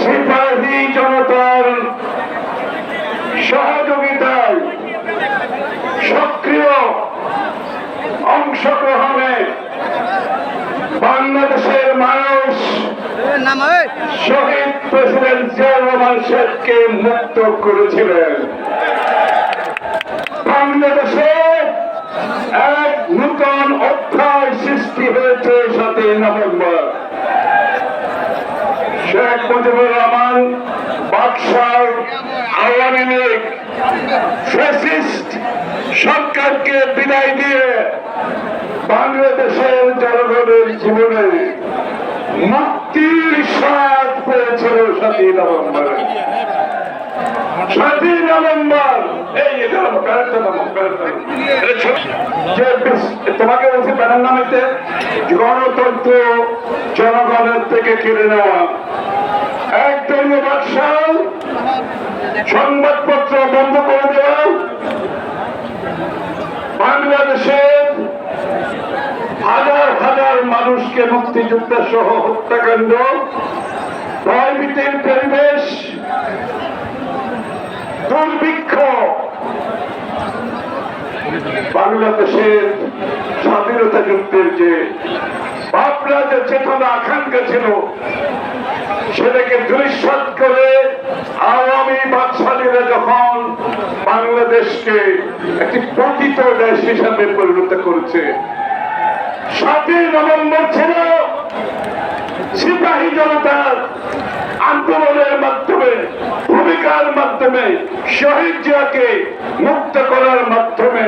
সিপাহী জনতার সহযোগিতায় সক্রিয় অংশগ্রহণে বাংলাদেশের মানুষ শহীদ প্রেসিডেন্ট জিয়া শেখকে মুক্ত করেছিলেন। বাংলাদেশে এক নূতন অধ্যায় সৃষ্টি হয়েছে সাতই নভেম্বর। শেখ মুজিবুর রহমান, বাদশাহ আওয়ামী লীগ, ফ্যাসিস্ট সরকারকে বিদায় দিয়ে বাংলাদেশের জনগণের জীবনে মুক্তির স্বাদ পেয়েছিল সাতই নভেম্বরে। সাতই নভেম্বর এই তোমাকে বলছি প্যারেন্ট নামিতে গণতন্ত্র জনগণের থেকে কেড়ে নেওয়া। একদলীয় ব্যবসা সংবাদপত্র বন্ধ করে দেওয়া। বাংলাদেশের হাজার হাজার মানুষকে মুক্তিযুদ্ধ সহ হত্যাকাণ্ড, ভয়ভীতির পরিবেশ দুর্ভিক্ষ বাংলাদেশের স্বাধীনতা যুদ্ধের যে ভাবনা যে চেতনা আকাঙ্ক্ষা ছিল, সেটাকে দুরিশ্বাদ করে আওয়ামী বাদশালীরা যখন বাংলাদেশকে একটি পতিত দেশ হিসাবে পরিণত করেছে, সাতই নভেম্বর ছিল সিপাহী জনতার আন্দোলনের মাধ্যমে ভূমিকার মাধ্যমে শহীদ জিয়াকে মুক্ত করার মাধ্যমে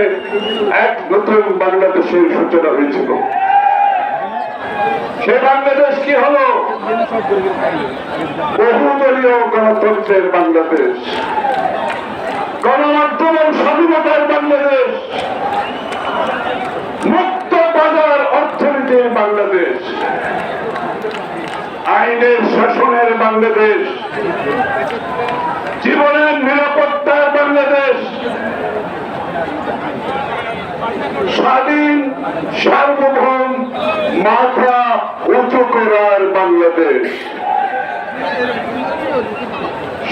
এক নতুন বাংলাদেশের সূচনা হয়েছিল। সে বাংলাদেশ কি হলো? বহুদলীয় গণতন্ত্রের বাংলাদেশ। গণমাধ্যম স্বাধীনতার বাংলাদেশ। মুক্ত বাজার অর্থনীতির বাংলাদেশ। আইনের শাসনের বাংলাদেশ। জীবনের নিরাপত্তা বাংলাদেশ। স্বাধীন সার্বভৌম মাথা উঁচু করার বাংলাদেশ।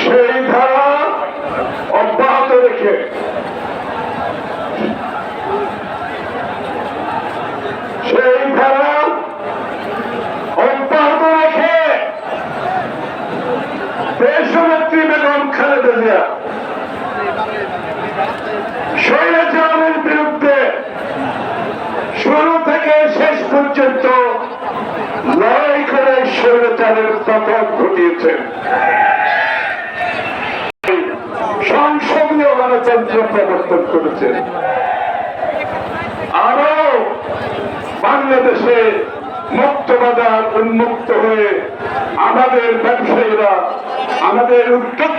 সেই ধারা অব্যাহত রেখে সেই ধারা অব্যাহত রেখে দেশনেত্রী বেগম খালেদা জিয়া। স্বৈরাচারের বিরুদ্ধে শুরু থেকে শেষ পর্যন্ত লড়াই করে স্বৈরাচারের পতন ঘটিয়েছেন সংসদীয় গণতন্ত্র প্রবর্তন করেছেন আরও বাংলাদেশে মুক্ত বাজার উন্মুক্ত হয়ে আমাদের ব্যবসায়ীরা আমাদের উদ্যোগ